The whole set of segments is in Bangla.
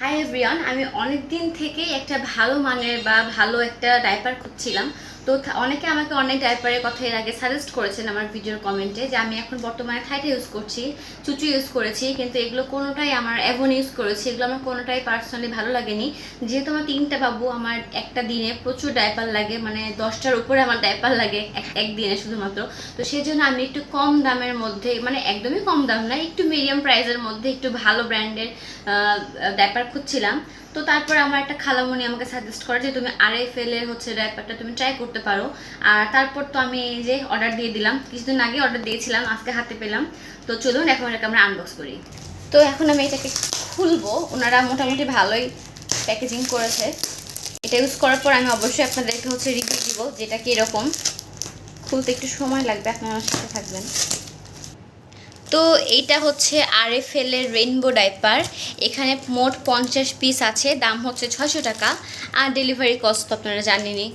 হাই এভরিওয়ান আমি অনেক দিন থেকেই একটা ভালো মানের বা ভালো একটা ডাইপার খুঁজছিলাম। তো অনেকে আমাকে অনেক ডাইপারের কথা এর আগে সাজেস্ট করেছেন আমার ভিডিওর কমেন্টে যে আমি এখন বর্তমানে থাইটা ইউজ করছি, চুচু ইউজ করেছি, কিন্তু এগুলো কোনোটাই আমার অ্যাভন ইউজ করেছি, এগুলো আমার কোনোটাই পার্সোনালি ভালো লাগেনি। যেহেতু আমার তিনটা বাবু, আমার একটা দিনে প্রচুর ডাইপার লাগে মানে দশটার উপরে আমার ডাইপার লাগে এক- একদিনে শুধুমাত্র। তো সেই জন্য আমি একটু কম দামের মধ্যে মানে একদমই কম দাম না, একটু মিডিয়াম প্রাইসের মধ্যে একটু ভালো ব্র্যান্ডের ডাইপার খুঁজছিলাম। তো তারপর আমার একটা খালামণি আমাকে সাজেস্ট করে যে তুমি আর এফ এর হচ্ছে ডাইপারটা তুমি ট্রাই করতে পারো। আর তারপর তো আমি এই যে অর্ডার দিয়ে দিলাম। কিছুদিন আগে অর্ডার দিয়েছিলাম, আজকে হাতে পেলাম। তো চলুন, এখন এটাকে আমরা আনবক্স করি। তো এখন আমি এটাকে খুলবো। ওনারা মোটামুটি ভালোই প্যাকেজিং করেছে। এটা ইউজ করার পর আমি অবশ্যই আপনাদেরকে হচ্ছে রিভিউ দিব, যেটা কীরকম খুলতে একটু সময় লাগবে, আপনারা সাথে থাকবেন। তো এইটা হচ্ছে আর এফ এর রেইনবো ডাইপার। এখানে মোট পঞ্চাশ পিস আছে দাম হচ্ছে ছশো টাকা। আর ডেলিভারি কস্ট তো আপনারা জানেনই।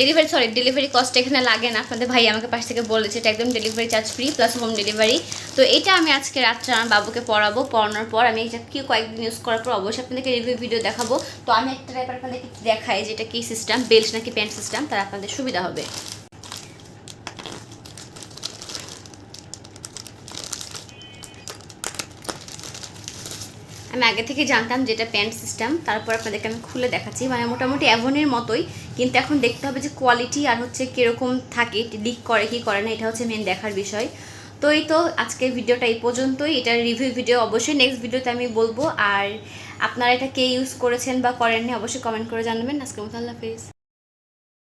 ডেলিভারি সরি ডেলিভারি কস্ট এখানে লাগে না। আপনাদের ভাই আমাকে পাশ থেকে বলেছে এটা একদম delivery charge free plus home delivery তো এটা আমি আজকে রাত্রে আমার বাবুকে পড়াবো। পড়ানোর পর আমি এটা কি কয়েকদিন ইউজ করার পর অবশ্যই আপনাদেরকে রিভিউ ভিডিও দেখাবো। তো আমি একটা ডাইপার আপনাদেরকে দেখাই যে এটা কী সিস্টেম বেল্ট নাকি প্যান্ট সিস্টেম তার আপনাদের সুবিধা হবে। আমি আগে থেকে জানতাম যেটা প্যান্ট সিস্টেম, তারপর আপনাদেরকে আমি খুলে দেখাচ্ছি। মানে মোটামুটি অ্যাভনের মতোই, কিন্তু এখন দেখতে হবে যে কোয়ালিটি আর হচ্ছে কীরকম থাকে লিক করে, কি করে না, এটা হচ্ছে মেন দেখার বিষয়। তো এই তো আজকের ভিডিওটা এই পর্যন্তই। এটার রিভিউ ভিডিও অবশ্যই নেক্সট ভিডিওতে আমি বলব। আর আপনারা এটা কে ইউজ করেছেন বা করেননি, অবশ্যই কমেন্ট করে জানাবেন। আজকের মতো আল্লাহ হাফিজ।